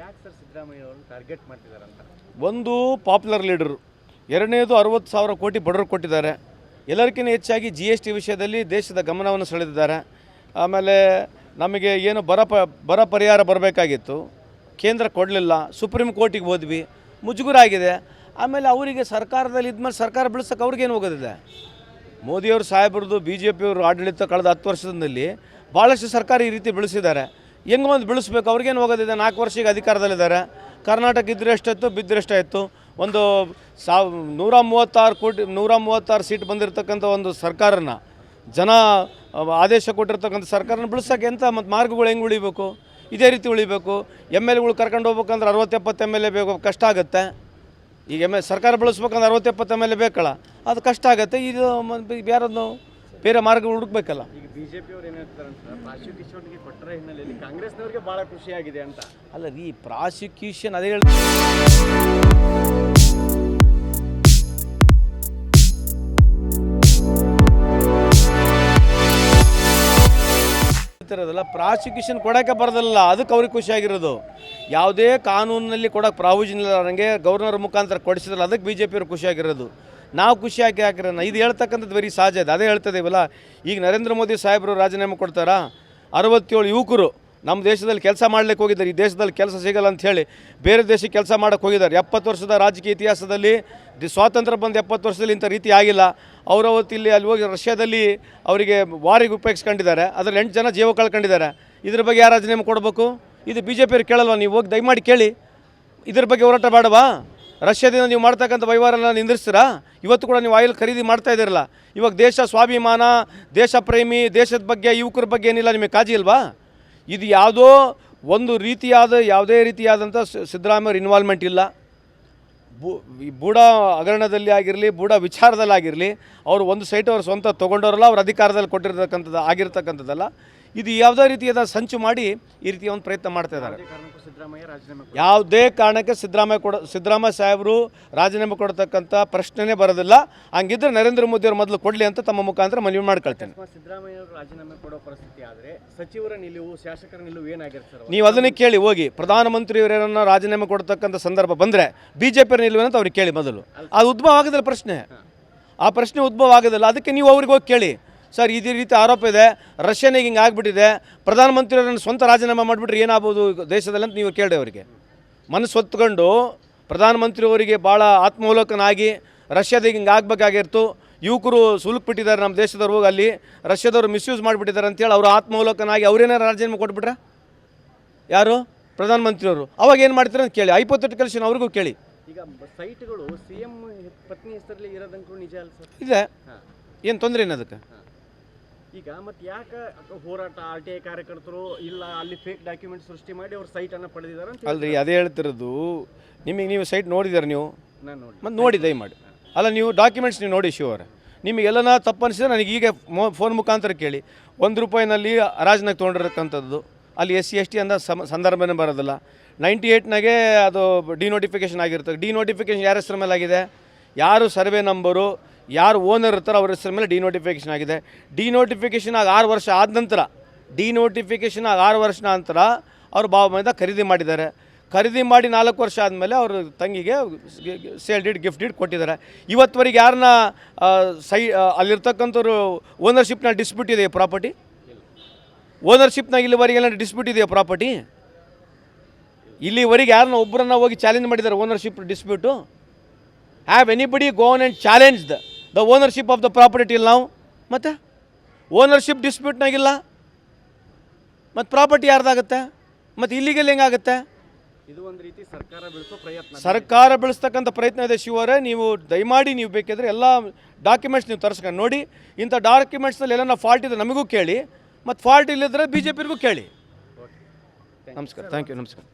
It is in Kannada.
ಯಾಕೆ ಸರ್ ಟಾರ್ಗೆಟ್ ಅಂತ ಒಂದು ಪಾಪ್ಯುಲರ್ ಲೀಡರು ಎರಡನೇದು ಅರವತ್ತು ಸಾವಿರ ಕೋಟಿ ಬಡವರು ಕೊಟ್ಟಿದ್ದಾರೆ. ಎಲ್ಲರಿಗಿಂತ ಹೆಚ್ಚಾಗಿ ಜಿ ಎಸ್ ಟಿ ವಿಷಯದಲ್ಲಿ ದೇಶದ ಗಮನವನ್ನು ಸೆಳೆದಿದ್ದಾರೆ. ಆಮೇಲೆ ನಮಗೆ ಏನು ಬರ ಪ, ಬರ ಪರಿಹಾರ ಬರಬೇಕಾಗಿತ್ತು. ಕೇಂದ್ರ ಕೊಡಲಿಲ್ಲ. ಸುಪ್ರೀಂ ಕೋರ್ಟಿಗೆ ಹೋದ್ವಿ. ಮುಜುಗುರಾಗಿದೆ. ಆಮೇಲೆ ಅವರಿಗೆ ಸರ್ಕಾರದಲ್ಲಿ ಇದ್ಮೇಲೆ ಸರ್ಕಾರ ಬೆಳೆಸೋಕೆ ಅವ್ರಿಗೇನು ಹೋಗೋದಿದೆ? ಮೋದಿಯವರು, ಸಾಹೇಬ್ರದ್ದು ಬಿ ಜೆ ಪಿಯವರು ಆಡಳಿತ ಕಳೆದ ಹತ್ತು ವರ್ಷದಲ್ಲಿ ಭಾಳಷ್ಟು ಸರ್ಕಾರ ಈ ರೀತಿ ಬೆಳೆಸಿದ್ದಾರೆ. ಹೆಂಗೆ ಒಂದು ಬೆಳೆಸ್ಬೇಕು? ಅವ್ರಿಗೇನು ಹೋಗೋದಿದೆ? ನಾಲ್ಕು ವರ್ಷಕ್ಕೆ ಅಧಿಕಾರದಲ್ಲಿದ್ದಾರೆ. ಕರ್ನಾಟಕ ಇದ್ರೆ ಎಷ್ಟಾಯ್ತು ಬಿದ್ದರೆ ಎಷ್ಟಾಯಿತು ಒಂದು ಸಾವ್, ನೂರ ಮೂವತ್ತಾರು ಕೋಟಿ, ನೂರ ಮೂವತ್ತಾರು ಸೀಟ್ ಬಂದಿರತಕ್ಕಂಥ ಒಂದು ಸರ್ಕಾರನ, ಜನ, ಆದೇಶ ಕೊಟ್ಟಿರ್ತಕ್ಕಂಥ ಸರ್ಕಾರನ ಬೆಳೆಸೋಕೆ ಎಂಥ ಮತ್ತು ಮಾರ್ಗಗಳು ಹೆಂಗೆ ಉಳಿಬೇಕು? ಇದೇ ರೀತಿ ಉಳಿಬೇಕು. ಎಂ ಎಲ್ ಎಗಳು ಕರ್ಕೊಂಡು ಹೋಗ್ಬೇಕಂದ್ರೆ ಅರವತ್ತೆಪ್ಪತ್ತು ಎಂ ಎಲ್ ಎ ಬೇಕು. ಕಷ್ಟ ಆಗುತ್ತೆ. ಈಗ ಎಂ ಎಲ್ ಸರ್ಕಾರ ಬೆಳೆಸ್ಬೇಕಂದ್ರೆ ಅರವತ್ತೆಪ್ಪತ್ತು ಎಂ ಎಲ್ ಎ ಬೇಕಲ್ಲ. ಅದು ಕಷ್ಟ ಆಗುತ್ತೆ. ಇದು ಬೇರೆ ಮಾರ್ಗಗಳು ಹುಡುಕ್ಬೇಕಲ್ಲ. ಈಗ ಬಿಜೆಪಿ ಅವ್ರು ಏನ್ ಹೇಳ್ತಾರೆ ಪ್ರಾಸಿಕ್ಯೂಷನ್ಗೆ ಕೊಟ್ಟರ ಹಿನ್ನೆಲೆಯಲ್ಲಿ ಕಾಂಗ್ರೆಸ್ನವರಿಗೆ ಬಹಳ ಖುಷಿಯಾಗಿದೆ ಅಂತ. ಅಲ್ಲ ರೀ, ಪ್ರಾಸಿಕ್ಯೂಷನ್ ಅದೇ ಹೇಳ್ತಾರೆ ಪ್ರಾಸಿಕ್ಯೂಷನ್ ಕೊಡೋಕ್ಕೆ ಬರೋದಲ್ಲ, ಅದಕ್ಕೆ ಅವ್ರಿಗೆ ಖುಷಿಯಾಗಿರೋದು. ಯಾವುದೇ ಕಾನೂನಿನಲ್ಲಿ ಕೊಡೋಕೆ ಪ್ರಾವಿಷನ್ ಇಲ್ಲ ನನಗೆ ಗವರ್ನರ್ ಮುಖಾಂತರ ಕೊಡಿಸಿದ್ರಲ್ಲ ಅದಕ್ಕೆ ಬಿ ಜೆ ಪಿಯವ್ರು ಖುಷಿಯಾಗಿರೋದು. ನಾವು ಖುಷಿಯಾಗಿ ಹಾಕಿರೋಣ ಇದು ಹೇಳ್ತಕ್ಕಂಥದ್ದು ಬರೀ ಸಹಜ ಇದೆ. ಅದೇ ಹೇಳ್ತದೇವಲ್ಲ ಈಗ ನರೇಂದ್ರ ಮೋದಿ ಸಾಹೇಬರು ರಾಜೀನಾಮೆ ಕೊಡ್ತಾರ? ಅರವತ್ತೇಳು ಯುವಕರು ನಮ್ಮ ದೇಶದಲ್ಲಿ ಕೆಲಸ ಮಾಡ್ಲಿಕ್ಕೆ ಹೋಗಿದ್ದಾರೆ. ಈ ದೇಶದಲ್ಲಿ ಕೆಲಸ ಸಿಗಲ್ಲ ಅಂತ ಹೇಳಿ ಬೇರೆ ದೇಶಕ್ಕೆ ಕೆಲಸ ಮಾಡೋಕ್ಕೆ ಹೋಗಿದ್ದಾರೆ. ಎಪ್ಪತ್ತು ವರ್ಷದ ರಾಜಕೀಯ ಇತಿಹಾಸದಲ್ಲಿ ದಿ- ಸ್ವಾತಂತ್ರ್ಯ ಬಂದ ಎಪ್ಪತ್ತು ವರ್ಷದಲ್ಲಿ ಇಂಥ ರೀತಿ ಆಗಿಲ್ಲ. ಅವರು ಅವತ್ತು ಇಲ್ಲಿ ಅಲ್ಲಿ ಹೋಗಿ ರಷ್ಯಾದಲ್ಲಿ ಅವರಿಗೆ ವಾರಿಗೆ ಉಪಯೋಗಿಸ್ಕೊಂಡಿದ್ದಾರೆ. ಅದರಲ್ಲಿ ಎಂಟು ಜನ ಜೀವ ಕಳ್ಕೊಂಡಿದ್ದಾರೆ. ಇದ್ರ ಬಗ್ಗೆ ಯಾರು ರಾಜೀನಾಮೆ ಕೊಡಬೇಕು? ಇದು ಬಿ ಜೆ ಪಿಯವ್ರು ಕೇಳಲ್ವ? ನೀವು ಹೋಗಿ ದಯಮಾಡಿ ಕೇಳಿ. ಇದ್ರ ಬಗ್ಗೆ ಹೋರಾಟ ಬೇಡವಾ ರಷ್ಯಾದಿಂದ ನೀವು ಮಾಡ್ತಕ್ಕಂಥ ವ್ಯವಹಾರನ ನಿಂದಿರ್ಸ್ತೀರಾ? ಇವತ್ತು ಕೂಡ ನೀವು ಆಯಿಲ್ ಖರೀದಿ ಮಾಡ್ತಾ ಇದ್ದೀರಲ್ಲ. ಇವಾಗ ದೇಶ ಸ್ವಾಭಿಮಾನ, ದೇಶ ಪ್ರೇಮಿ, ದೇಶದ ಬಗ್ಗೆ, ಯುವಕರ ಬಗ್ಗೆ ಏನಿಲ್ಲ, ನಿಮಗೆ ಕಾಜಿ ಅಲ್ವಾ ಇದು ಯಾವುದೋ ಒಂದು ರೀತಿಯಾದ, ಯಾವುದೇ ರೀತಿಯಾದಂಥ ಸಿದ್ದರಾಮಯ್ಯವ್ರ ಇನ್ವಾಲ್ವ್ಮೆಂಟ್ ಇಲ್ಲ. ಬು, ಈ ಬೂಡ ಹಗರಣದಲ್ಲಿ ಆಗಿರಲಿ, ಬೂಡ ವಿಚಾರದಲ್ಲಿ ಆಗಿರಲಿ, ಅವರು ಒಂದು ಸೈಟ್ ಅವ್ರ ಸ್ವಂತ ತೊಗೊಂಡವರಲ್ಲ, ಅವ್ರ ಅಧಿಕಾರದಲ್ಲಿ ಕೊಟ್ಟಿರ್ತಕ್ಕಂಥದ್ದು ಆಗಿರ್ತಕ್ಕಂಥದ್ದಲ್ಲ. ಇದು ಯಾವುದೇ ರೀತಿಯಾದ ಸಂಚು ಮಾಡಿ ಈ ರೀತಿಯ ಒಂದು ಪ್ರಯತ್ನ ಮಾಡ್ತಾ ಇದ್ದಾರೆ. ಯಾವುದೇ ಕಾರಣಕ್ಕೂ ಸಿದ್ದರಾಮಯ್ಯ ಕೊಡ ಸಿದ್ದರಾಮಯ್ಯ ಸಾಹೇಬರು ರಾಜೀನಾಮೆ ಕೊಡತಕ್ಕಂಥ ಪ್ರಶ್ನೆನೇ ಬರೋದಿಲ್ಲ. ಹಂಗಿದ್ರೆ ನರೇಂದ್ರ ಮೋದಿ ಅವರು ಮೊದಲು ಕೊಡಲಿ ಅಂತ ತಮ್ಮ ಮುಖಾಂತರ ಮನವಿ ಮಾಡ್ಕೊಳ್ತೇನೆ. ಅಕಸ್ಮಾತ್ ಸಿದ್ದರಾಮಯ್ಯ ಅವರು ರಾಜೀನಾಮೆ ಕೊಡೋ ಪರಿಸ್ಥಿತಿ ಆದರೆ ಸಚಿವರ ನಿಲುವು ಶಾಸಕರ ನಿಲುವು ಏನಾಗಿರುತ್ತೆ ಸರ್? ನೀವು ಅದನ್ನೇ ಕೇಳಿ ಹೋಗಿ. ಪ್ರಧಾನಮಂತ್ರಿಯವರನ್ನ ರಾಜೀನಾಮೆ ಕೊಡ್ತಕ್ಕಂಥ ಸಂದರ್ಭ ಬಂದರೆ ಬಿ ಜೆ ಪಿ ನಿಲ್ವೇನಂತ ಅವ್ರಿಗೆ ಕೇಳಿ ಮೊದಲು. ಅದು ಉದ್ಭವ ಆಗೋದಿಲ್ಲ ಪ್ರಶ್ನೆ. ಆ ಪ್ರಶ್ನೆ ಉದ್ಭವ ಆಗೋದಿಲ್ಲ. ಅದಕ್ಕೆ ನೀವು ಅವ್ರಿಗೆ ಹೋಗಿ ಕೇಳಿ. ಸರ್ ಇದೇ ರೀತಿ ಆರೋಪ ಇದೆ. ರಷ್ಯನಿಗೆ ಹಿಂಗೆ ಆಗಿಬಿಟ್ಟಿದೆ. ಪ್ರಧಾನಮಂತ್ರಿಯವರನ್ನು ಸ್ವಂತ ರಾಜೀನಾಮೆ ಮಾಡಿಬಿಟ್ರೆ ಏನಾಗ್ಬೋದು ದೇಶದಲ್ಲಿ ಅಂತ ನೀವು ಕೇಳಿ ಅವರಿಗೆ. ಮನಸ್ಸು ಹೊತ್ಕೊಂಡು ಪ್ರಧಾನಮಂತ್ರಿಯವರಿಗೆ ಭಾಳ ಆತ್ಮಾವಲೋಕನಾಗಿ ರಷ್ಯಾದಾಗ ಹಿಂಗೆ ಆಗಬೇಕಾಗಿರ್ತು. ಯುವಕರು ಸುಲುಕ್ಬಿಟ್ಟಿದ್ದಾರೆ ನಮ್ಮ ದೇಶದವ್ರು ಹೋಗಿ ಅಲ್ಲಿ. ರಷ್ಯಾದವರು ಮಿಸ್ಯೂಸ್ ಮಾಡಿಬಿಟ್ಟಿದ್ದಾರೆ ಅಂತೇಳಿ ಅವರು ಆತ್ಮಾವಲೋಕನಾಗಿ ಅವರೇನೇ ರಾಜೀನಾಮೆ ಕೊಟ್ಬಿಟ್ರೆ? ಯಾರು? ಪ್ರಧಾನಮಂತ್ರಿಯವರು. ಅವಾಗ ಏನು ಮಾಡ್ತಾರೆ ಅಂತ ಕೇಳಿ. ಐಪೋಥೆಟಿಕಲ್ಷನ್ ಅವ್ರಿಗೂ ಕೇಳಿ. ಈಗ ಸೈಟ್ಗಳು ಸಿ ಎಂ ಪತ್ನಿ ಹೆಸರಲ್ಲಿ ಇರೋದಂತೂ ನಿಜ ಅಲ್ಲ ಸರ್? ಇದೆ. ಏನು ತೊಂದರೆ ಏನು ಅದಕ್ಕೆ? ಈಗ ಮತ್ತೆ ಯಾಕೆ ಹೋರಾಟ ಆರ್ ಟಿ ಐ ಕಾರ್ಯಕರ್ತರು ಇಲ್ಲ ಅಲ್ಲಿ ಫೇಕ್ ಡಾಕ್ಯುಮೆಂಟ್ ಸೃಷ್ಟಿ ಮಾಡಿ ಅವ್ರ ಸೈಟ್ ಅನ್ನ ಪಡೆದಿದ್ದಾರೆ ಅಂತ ಅಲ್ರಿ ಅದೇ ಹೇಳ್ತಿರೋದು ನಿಮಗೆ ನೀವು ಸೈಟ್ ನೋಡಿದಾರೆ ನೀವು? ನಾನು ನೋಡಿ ಮತ್ತು ನೋಡಿ ದಯಮಾಡಿ. ಅಲ್ಲ ನೀವು ಡಾಕ್ಯುಮೆಂಟ್ಸ್ ನೀವು ನೋಡಿ ಶಿವರ ನಿಮಗೆಲ್ಲನ ತಪ್ಪು ಅನಿಸಿದ್ರೆ ನನಗೆ ಈಗ ಮೊ ಫೋನ್ ಮುಖಾಂತರ ಕೇಳಿ. ಒಂದು ರೂಪಾಯಿನಲ್ಲಿ ರಾಜನಾಗ್ ತೊಗೊಂಡಿರತಕ್ಕಂಥದ್ದು ಅಲ್ಲಿ ಎಸ್ ಸಿ ಎಸ್ ಟಿ ಅಂದ ಸಮ ಸಂದರ್ಭನೇ ಬರೋದಿಲ್ಲ. ನೈಂಟಿ ಏಯ್ಟ್ನಾಗೆ ಅದು ಡಿನೋಟಿಫಿಕೇಷನ್ ಆಗಿರ್ತದೆ ಡಿನೋಟಿಫಿಕೇಷನ್ ಯಾರ ಹೆಸರ ಮೇಲೆ ಆಗಿದೆ ಯಾರು ಸರ್ವೆ ನಂಬರು? ಯಾರು ಓನರ್ ಇರ್ತಾರೋ ಅವ್ರ ಹೆಸರ ಮೇಲೆ ಡಿನೋಟಿಫಿಕೇಶನ್ ಆಗಿದೆ. ಡಿನೋಟಿಫಿಕೇಷನ್ ಆಗಿ ಆರು ವರ್ಷ ಆದ ನಂತರ ಡಿನೋಟಿಫಿಕೇಷನ್ ಆಗಿ ಆರು ವರ್ಷ ನಂತರ ಅವರು ಬಾಬಾ ಮನೆಯಿಂದ ಖರೀದಿ ಮಾಡಿದ್ದಾರೆ. ಖರೀದಿ ಮಾಡಿ ನಾಲ್ಕು ವರ್ಷ ಆದಮೇಲೆ ಅವ್ರ ತಂಗಿಗೆ ಸೇಲ್ ಡೀಡ್ ಗಿಫ್ಟ್ ಡೀಡ್ ಕೊಟ್ಟಿದ್ದಾರೆ. ಇವತ್ತುವರೆಗೆ ಯಾರನ್ನ ಸೈ ಅಲ್ಲಿರ್ತಕ್ಕಂಥವ್ರು ಓನರ್ಶಿಪ್ನ ಡಿಸ್ಪ್ಯೂಟ್ ಇದೆಯಾ ಪ್ರಾಪರ್ಟಿ ಓನರ್ಶಿಪ್ನಾಗ ಇಲ್ಲಿವರೆಗೆಲ್ಲ ಡಿಸ್ಪ್ಯೂಟ್ ಇದೆಯಾ ಪ್ರಾಪರ್ಟಿ ಇಲ್ಲಿವರೆಗೆ ಯಾರನ್ನ ಒಬ್ಬರನ್ನ ಹೋಗಿ ಚಾಲೆಂಜ್ ಮಾಡಿದ್ದಾರೆ ownership dispute have anybody gone and challenge the the ownership of the property ಇಲ್ಲ ನಾವು ಮತ್ತು? ಓನರ್ಶಿಪ್ ಡಿಸ್ಪ್ಯೂಟ್ನಾಗಿಲ್ಲ ಮತ್ತು ಪ್ರಾಪರ್ಟಿ ಯಾರ್ದಾಗುತ್ತೆ? ಮತ್ತು ಇಲ್ಲಿಗೆಲ್ಲ ಹೆಂಗಾಗುತ್ತೆ? ಇದು ಒಂದು ರೀತಿ ಸರ್ಕಾರ ಬೆಳೆಸೋ ಪ್ರಯತ್ನ. ಸರ್ಕಾರ ಬೆಳೆಸ್ತಕ್ಕಂಥ ಪ್ರಯತ್ನ ಇದೆ ಶಿವರೇ ನೀವು ದಯಮಾಡಿ ನೀವು ಬೇಕಿದ್ರೆ ಎಲ್ಲ ಡಾಕ್ಯುಮೆಂಟ್ಸ್ ನೀವು ತರಿಸ್ಕೊಂಡು ನೋಡಿ ಇಂಥ ಡಾಕ್ಯುಮೆಂಟ್ಸ್ನಲ್ಲಿ ಎಲ್ಲ ಫಾಲ್ಟ್ ಇದೆ ನಮಗೂ ಕೇಳಿ ಮತ್ತು ಫಾಲ್ಟ್ ಇಲ್ಲದ್ರೆ ಬಿ ಜೆ ಪಿಗೂ ಕೇಳಿ ನಮಸ್ಕಾರ ಥ್ಯಾಂಕ್ ಯು ನಮಸ್ಕಾರ.